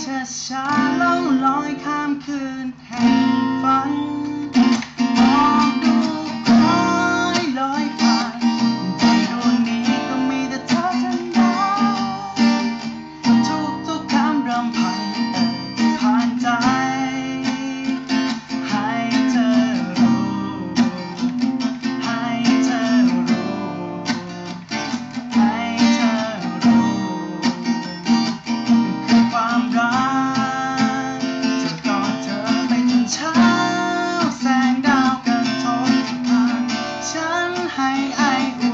ช้าๆล่องลอยข้ามคืนแห่ง I